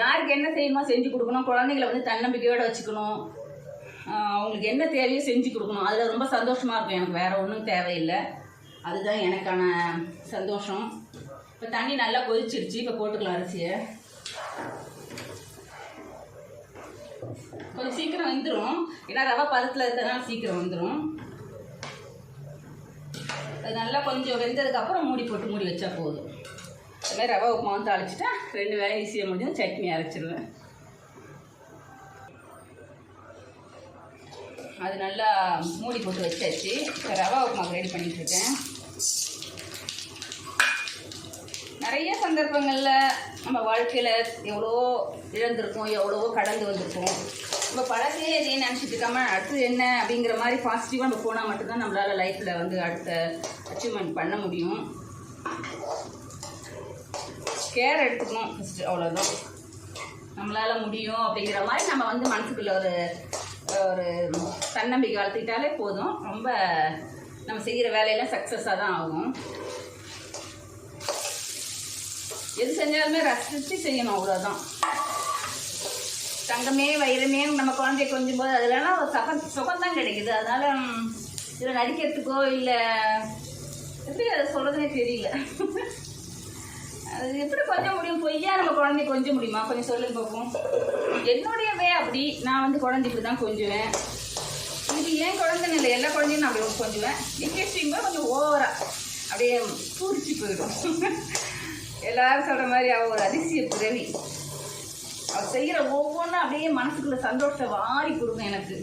யாருக்கு என்ன செய்யணுமோ செஞ்சு கொடுக்கணும். குழந்தைங்களை வந்து தன்னம்பிக்கையோடு வச்சுக்கணும். அவங்களுக்கு என்ன தேவையோ செஞ்சு கொடுக்கணும். அதில் ரொம்ப சந்தோஷமாக இருக்கும். எனக்கு வேறு ஒன்றும் தேவையில்லை. அதுதான் எனக்கான சந்தோஷம். இப்போ தண்ணி நல்லா கொதிச்சிருச்சு. இப்போ போட்டுக்கலாம் அரிசியை. கொஞ்சம் சீக்கிரம் வந்துடும் ஏன்னா ரவை பதத்தில் இருக்கிறதுனால சீக்கிரம் வந்துடும் அது நல்லா கொஞ்சம் வெந்ததுக்கப்புறம் மூடி போட்டு மூடி வச்சா போதும். மாதிரி ரவை உப்புமாவும் தாளிச்சிட்டா ரெண்டு வேலை ஈஸியாக முடிஞ்சு சட்னி அரைச்சிடுவேன் அது நல்லா மூடி போட்டு வச்சாச்சு. இப்போ ரவா உப்புமா ரெடி பண்ணிகிட்ருக்கேன் நிறைய சந்தர்ப்பங்களில் நம்ம வாழ்க்கையில் எவ்வளோ இழந்திருக்கோம் எவ்வளவோ கடந்து வந்திருக்கோம் நம்ம பழத்தையே எதையும் நினச்சிட்டு இருக்காமல் அடுத்து என்ன அப்படிங்கிற மாதிரி பாசிட்டிவாக நம்ம போனால் மட்டும்தான் நம்மளால் லைஃப்பில் வந்து அடுத்த அச்சீவ்மெண்ட் பண்ண முடியும். கேர் எடுத்துக்கணும். ஃபஸ்ட்டு அவ்வளோதான் நம்மளால் முடியும் அப்படிங்கிற மாதிரி நம்ம வந்து மனசுக்குள்ள ஒரு ஒரு தன்னம்பிக்கை வளர்த்துக்கிட்டாலே போதும். ரொம்ப நம்ம செய்கிற வேலையெல்லாம் சக்ஸஸாக தான் ஆகும். எது செஞ்சாலுமே ரசித்து செய்யணும் அவ்வளோதான் தங்கமே வைரமே நம்ம குழந்தைய கொஞ்சம் போது அதுலலாம் ஒரு சகம் சுகம்தான் கிடைக்குது. அதனால இதில் நடிக்கிறதுக்கோ இல்லை எப்படி அதை சொல்கிறதுனே தெரியல. அது எப்படி கொஞ்சம் முடியும்? பொய்யா நம்ம குழந்தைய கொஞ்சம் முடியுமா? கொஞ்சம் சொல்லுங்க பார்ப்போம் என்னுடையவே அப்படி நான் வந்து குழந்தை இப்படி தான் கொஞ்சுவேன். இது ஏன் குழந்தைன்னு இல்லை எல்லா குழந்தையும் நான் அப்படி கொஞ்சுவேன். இன்ட்ரெஸ்டிங் கொஞ்சம் ஓவரா அப்படியே பூரிச்சு போயிடும். எல்லாரும் சொல்கிற மாதிரி அவள் ஒரு அதிசய பிறவி. அவள் செய்கிற ஒவ்வொன்றும் அப்படியே மனசுக்குள்ள சந்தோஷத்தை வாரி கொடுக்கும் எனக்கு.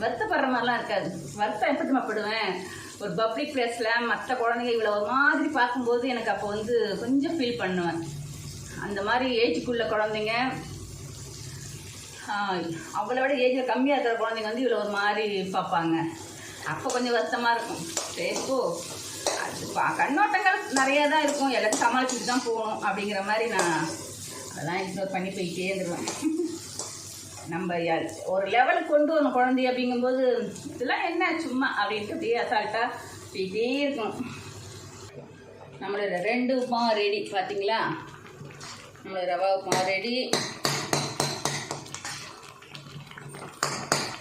வருத்தப்படுற மாதிரிலாம் இருக்காது. வருத்தம் எப்போ படுவேன்? ஒரு பப்ளிக் பிளேஸில் மற்ற குழந்தைங்க இவ்வளோ ஒரு மாதிரி பார்க்கும்போது எனக்கு அப்போ வந்து கொஞ்சம் ஃபீல் பண்ணுவேன். அந்த மாதிரி ஏஜுக்குள்ள குழந்தைங்க ஆஹ், அவளை விட ஏஜில் கம்மியாக இருக்கிற குழந்தைங்க வந்து இவ்வளோ ஒரு மாதிரி பார்ப்பாங்க. அப்போ கொஞ்சம் வருத்தமாக இருக்கும். சரி அது பா கண்ணோட்டங்கள் நிறையா தான் இருக்கும். எல்லாத்தையும் சமாளிச்சுட்டு தான் போகணும் அப்படிங்கிற மாதிரி நான் அதெல்லாம் இக்னோர் பண்ணி போயிட்டே இருந்துருவேன். நம்ம ஒரு லெவலுக்கு கொண்டு வரணும் குழந்தைய அப்படிங்கும்போது இதெல்லாம் என்ன? சும்மா அப்படின்ட்டு அப்படியே அசால்ட்டாக போயிட்டே இருக்கணும் நம்மளோட ரெண்டு உப்புமா ரெடி பார்த்தீங்களா நம்மளோட ரவா உப்புமா ரெடி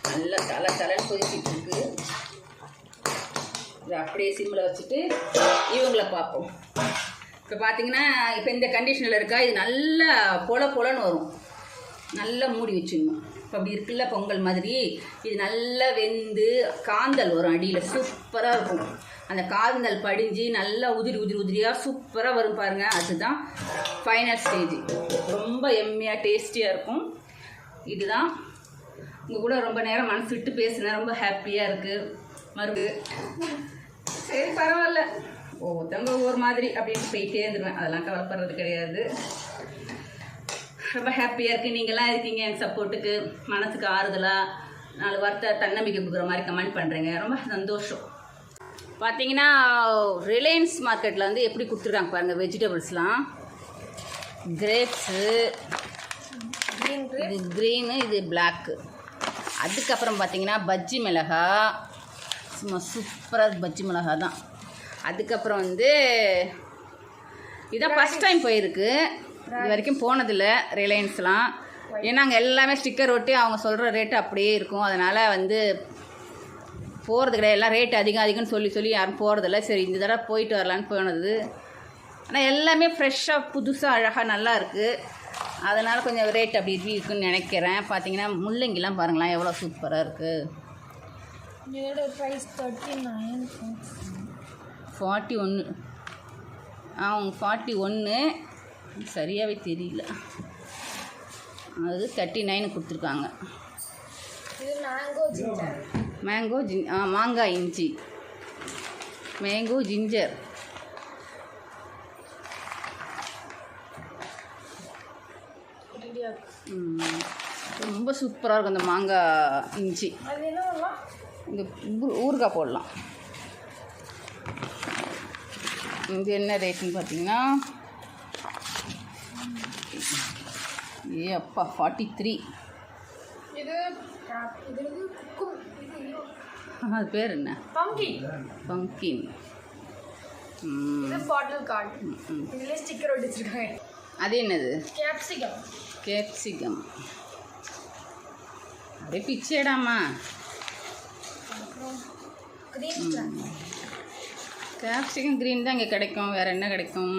நல்லா தலை தலை கொதிச்சிட்டு இருக்கு. இதை அப்படியே சிம்மில் வச்சுட்டு இவங்களை பார்ப்போம். இப்போ பார்த்தீங்கன்னா இப்போ இந்த கண்டிஷனில் இருக்கா இது நல்லா பொல பொலன்னு வரும். நல்லா மூடி வச்சுக்கணும். இப்போ அப்படி இருக்குல்ல பொங்கல் மாதிரி. இது நல்லா வெந்து காந்தல் வரும் அடியில். சூப்பராக இருக்கும். அந்த காந்தல் படிஞ்சு நல்லா உதிரி உதிரி உதிரியாக சூப்பராக வரும் பாருங்கள் அதுதான் ஃபைனல் ஸ்டேஜ் ரொம்ப எம்மையாக டேஸ்டியாக இருக்கும். இதுதான். உங்கள் கூட ரொம்ப நேரம் மனசு விட்டு பேசுனேன். ரொம்ப ஹாப்பியாக இருக்குது மறுபடி. சரி பரவாயில்ல. ஒவ்வொருத்தவங்க ஒவ்வொரு மாதிரி அப்படின்னு போயிட்டே இருந்துருவேன். அதெல்லாம் கவலைப்படுறது கிடையாது. ரொம்ப ஹாப்பியாக இருக்குது நீங்களாம் இருக்கீங்க. எனக்கு சப்போர்ட்டுக்கு மனசுக்கு ஆறுதலாக நாலு வார்த்தை தன்னம்பிக்கை கொடுக்குற மாதிரி கமெண்ட் பண்ணுறீங்க ரொம்ப சந்தோஷம். பார்த்தீங்கன்னா ரிலையன்ஸ் மார்க்கெட்டில் வந்து எப்படி கொடுத்துருக்காங்க பாருங்கள் வெஜிடபிள்ஸ்லாம் கிரேப்ஸு இது க்ரீனு இது பிளாக்கு அதுக்கப்புறம் பார்த்தீங்கன்னா பஜ்ஜி மிளகா. சும்மா சூப்பராக பஜ்ஜி மிளகா தான். அதுக்கப்புறம் வந்து இதான் ஃபஸ்ட் டைம் போயிருக்கு. இது வரைக்கும் போனதில்லை ரிலையன்ஸ்லாம். ஏன்னா அங்கே எல்லாமே ஸ்டிக்கர் ஒட்டி அவங்க சொல்கிற ரேட்டு அப்படியே இருக்கும். அதனால் வந்து போகிறது கிடையாது. எல்லாம் ரேட் அதிகம் அதிகம்னு சொல்லி சொல்லி யாரும் போகிறதில்ல சரி இந்த தடவை போயிட்டு வரலான்னு போனது. ஆனால் எல்லாமே ஃப்ரெஷ்ஷாக புதுசாக அழகாக நல்லா இருக்குது அதனால் கொஞ்சம் ரேட் அப்படி இப்படி இருக்குன்னு நினைக்கிறேன். பார்த்தீங்கன்னா முள்ளங்கிலாம் பாருங்களேன் எவ்வளோ சூப்பராக இருக்குது இதோட ப்ரைஸ் தேர்ட்டி நைன் ஃபார்ட்டி ஒன்று ஆ ஃபார்ட்டி ஒன்று சரியாகவே தெரியல. அது தேர்ட்டி நைன் கொடுத்துருக்காங்க மேங்கோ ஜின் ஆ மாங்காய் இஞ்சி. மேங்கோ ஜிஞ்சர் ரொம்ப சூப்பராக இருக்கும் அந்த மாங்காய் இஞ்சி. இந்த ஊறுகாய் போடலாம். இது என்ன ரேட்டுன்னு பார்த்தீங்கன்னா ஏ அப்பா ஃபார்ட்டி த்ரீ அது பேர் என்ன? பம்கின் பம்கின் பாட்டில் கார்டு இதுல ஸ்டிக்கர் ஒட்டிச்சிருக்காங்க. அது என்னது? கேப்சிகம் கேப்சிகம் அப்படியே பிச்சைடாமா கேப்சிகம் க்ரீன் தான் இங்கே கிடைக்கும். வேறு என்ன கிடைக்கும்?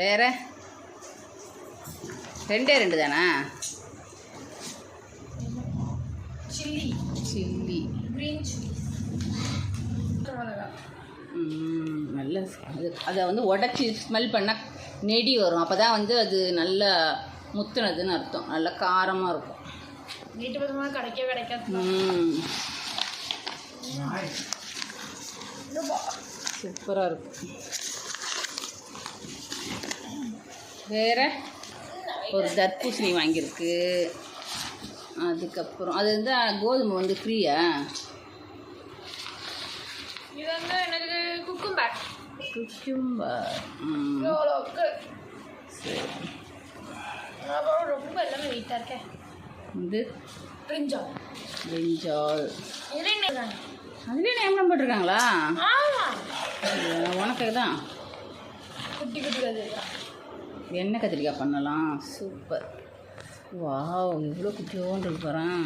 வேறு? ரெண்டே ரெண்டு தானா? சில்லி. சில்லி. க்ரீன் சில்லி நல்ல அது அதை வந்து உடச்சி ஸ்மெல் பண்ணால் நெடி வரும். அப்போ தான் வந்து அது நல்ல முத்துனதுன்னு அர்த்தம். நல்ல காரமாக இருக்கும். வீட்டு பக்கமாக கிடைக்கவே கிடைக்காது. சூப்பராக இருக்கும். வேற? ஒரு தர்பூசணி வாங்கியிருக்கு. அதுக்கப்புறம் அது வந்து கோதுமை வந்து ஃப்ரீயா இது வந்து எனக்கு குக்கும்பர் குக்கும்பர் ம் எவ்வளோக்கு சரி. அப்புறம் ரொம்ப எல்லாமே வெயிட்டாக இருக்கேன். இது பிரிஞ்சால் போட்டிருக்காங்களா? உனக்கு தான். குட்டி குட்டி எண்ணெய் கத்திரிக்காய் பண்ணலாம். சூப்பர். வாவ் இவ்வளோ குட்டியோன்னு இருக்கு பாரேன்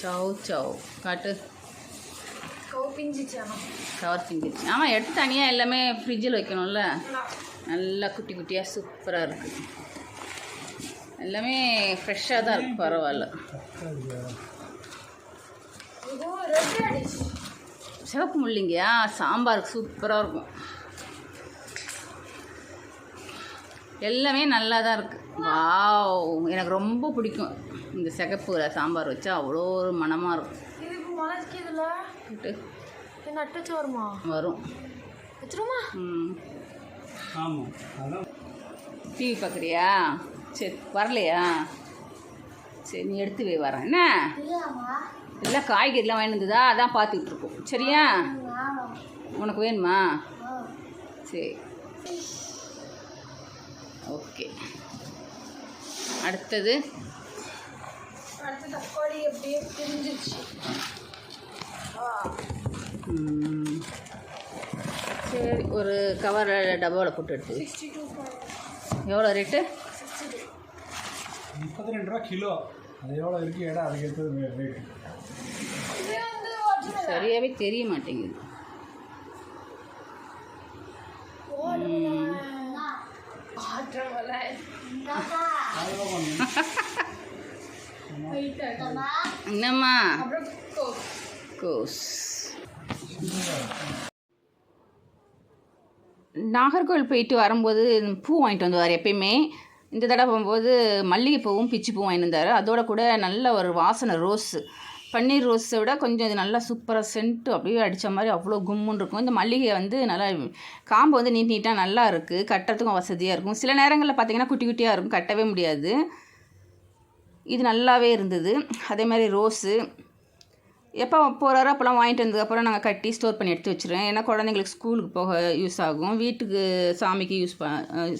சவு சவு காட்டு. கவர் பிஞ்சிருச்சு ஆமாம் எடுத்து தனியாக எல்லாமே ஃப்ரிட்ஜில் வைக்கணும்ல. நல்லா குட்டி குட்டியாக சூப்பராக இருக்குது எல்லாமே ஃப்ரெஷ்ஷாக தான் இருக்குது பரவாயில்ல. சிவப்பு முள்ளிங்கயா? சாம்பாருக்கு சூப்பராக இருக்கும். எல்லாமே நல்லா தான் இருக்குது வாவ் எனக்கு ரொம்ப பிடிக்கும். இந்த சிகப்பு சாம்பார் வச்சா அவ்வளோ ஒரு மணமாக இருக்கும். வருமா? டிவி பார்க்குறியா? சரி வரலையா? சரி நீ எடுத்து வை வரேன். என்ன? எல்லாம் காய்கறிலாம் வாங்கிட்டு வந்ததா? அதான் பார்த்துக்கிட்டு இருக்கோம் சரியா? உனக்கு வேணுமா? சரி. ஓகே. அடுத்தது? தக்காளி அப்படியே பிரிஞ்சிருச்சு சரி ஒரு கவர் டப்பாவில் போட்டு எடுத்து எவ்வளோ ரேட்டு முப்பத்தி ரெண்டு ரூபா கிலோ. அது எவ்வளோ இருக்கு? இடம் அதுக்கேற்றது ரேட்டு சரியாகவே தெரிய மாட்டேங்குது. என்னம்மா? கோஸ். நாகர்கோவில் போயிட்டு வரும்போது பூ வாங்கிட்டு வந்தார் எப்பயுமே இந்த தடவை போகும்போது மல்லிகைப்பூவும் பிச்சி பூவும் அதோட கூட நல்ல ஒரு வாசனை ரோஸு. பன்னீர் ரோஸை விட கொஞ்சம் இது நல்லா சூப்பராக சென்ட்டு அப்படியே அடித்த மாதிரி அவ்வளோ கும்முன்னு இருக்கும். இந்த மல்லிகை வந்து நல்லா காம்பு வந்து நீட் நீட்டாக நல்லா இருக்குது கட்டுறதுக்கும் வசதியாக இருக்கும். சில நேரங்களில் பார்த்தீங்கன்னா குட்டி குட்டியாக இருக்கும். கட்டவே முடியாது. இது நல்லாவே இருந்தது. அதே மாதிரி ரோஸு. எப்போ போகிறாரோ அப்போலாம் வாங்கிட்டு வந்ததுக்கப்புறம் நாங்கள் கட்டி ஸ்டோர் பண்ணி எடுத்து வச்சுருவேன். ஏன்னா குழந்தைங்களுக்கு ஸ்கூலுக்கு போக யூஸ் ஆகும். வீட்டுக்கு சாமிக்கு யூஸ் ப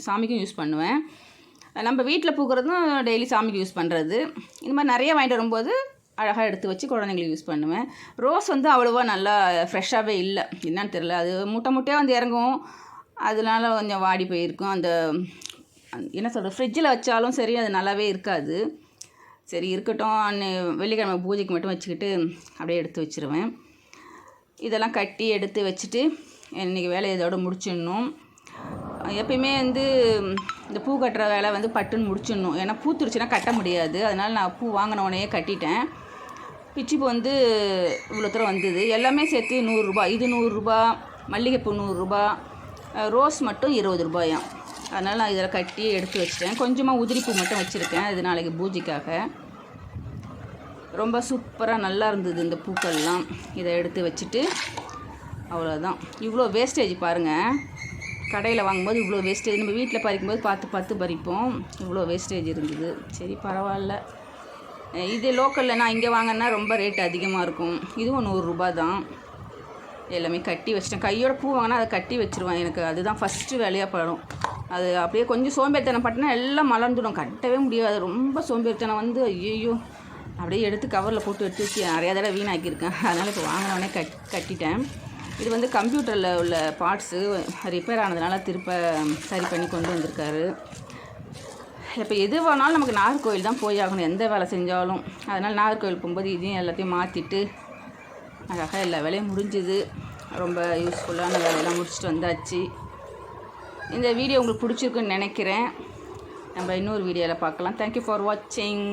சாமிக்கும் யூஸ் பண்ணுவேன். நம்ம வீட்டில் பூக்கிறதும் டெய்லி சாமிக்கு யூஸ் பண்ணுறது இந்த மாதிரி நிறைய வாங்கிட்டு வரும்போது அழகாக எடுத்து வச்சு குழந்தைங்களுக்கு யூஸ் பண்ணுவேன். ரோஸ் வந்து அவ்வளோவா நல்லா ஃப்ரெஷ்ஷாகவே இல்லை. என்னன்னு தெரில அது முட்டை முட்டையாக வந்து இறங்கும். அதனால கொஞ்சம் வாடி போயிருக்கும். அந்த என்ன சொல்கிறது ஃப்ரிட்ஜில் வச்சாலும் சரி அது நல்லாவே இருக்காது. சரி இருக்கட்டும். அன்னு வெள்ளிக்கிழமை பூஜைக்கு மட்டும் வச்சுக்கிட்டு அப்படியே எடுத்து வச்சுருவேன். இதெல்லாம் கட்டி எடுத்து வச்சுட்டு இன்றைக்கி வேலையை இதோட முடிச்சிடணும். எப்பயுமே வந்து இந்த பூ கட்டுற வேலை வந்து பட்டுன்னு முடிச்சிடணும். ஏன்னா பூத்துருச்சுன்னா கட்ட முடியாது. அதனால் நான் பூ வாங்கின உடனே கட்டிட்டேன். பிச்சிப்பூ வந்து இவ்வளோ தூரம் வந்தது. எல்லாமே சேர்த்து நூறுரூபா இது நூறுரூபா மல்லிகைப்பூ நூறுரூபா ரோஸ் மட்டும் இருபது ரூபாயாம் அதனால் நான் இதில் கட்டி எடுத்து வச்சிட்டேன். கொஞ்சமாக உதிரிப்பூ மட்டும் வச்சுருக்கேன் இது நாளைக்கு பூஜைக்காக. ரொம்ப சூப்பராக நல்லா இருந்தது இந்த பூக்கள்லாம். இதை எடுத்து வச்சுட்டு அவ்வளோதான் இவ்வளோ வேஸ்டேஜ் பாருங்கள் கடையில் வாங்கும்போது இவ்வளோ வேஸ்டேஜ் நம்ம வீட்டில் பறிக்கும்போது பார்த்து பார்த்து பறிப்போம். இவ்வளோ வேஸ்டேஜ் இருந்தது. சரி பரவாயில்ல. இது லோக்கலில் நான் இங்கே வாங்கினா ரொம்ப ரேட் அதிகமாக இருக்கும். இதுவும் நூறுரூபா தான். எல்லாமே கட்டி வச்சிட்டேன். கையோட பூ வாங்கினா அதை கட்டி வச்சிருவேன். எனக்கு அதுதான் ஃபஸ்ட்டு வேலையாக படும். அது அப்படியே கொஞ்சம் சோம்பேறித்தனம் பட்டினா எல்லாம் மலர்ந்துடும். கட்டவே முடியாது. ரொம்ப சோம்பேறித்தனம் வந்து ஐயோ அப்படியே எடுத்து கவரில் போட்டு எடுத்து வச்சு நிறையா தடவை வீணாக்கியிருக்கேன். அதனால் இப்போ வாங்கினோடனே கட் கட்டிட்டேன். இது வந்து கம்ப்யூட்டரில் உள்ள பார்ட்ஸு ரிப்பேர் ஆனதுனால திருப்ப சரி பண்ணி கொண்டு வந்திருக்காரு. இப்போ எது வேணாலும் நமக்கு நாகர்கோவில் தான் போய் ஆகணும். எந்த வேலை செஞ்சாலும். அதனால் நாகர்கோவில் போகும்போது இதையும் எல்லாத்தையும் மாற்றிட்டு அழகாக எல்லா வேலையும் முடிஞ்சுது. ரொம்ப யூஸ்ஃபுல்லான வேலையெல்லாம் முடிச்சுட்டு வந்தாச்சு. இந்த வீடியோ உங்களுக்கு பிடிச்சிருக்குன்னு நினைக்கிறேன். நம்ம இன்னொரு வீடியோவில் பார்க்கலாம். தேங்க்யூ ஃபார் வாட்சிங்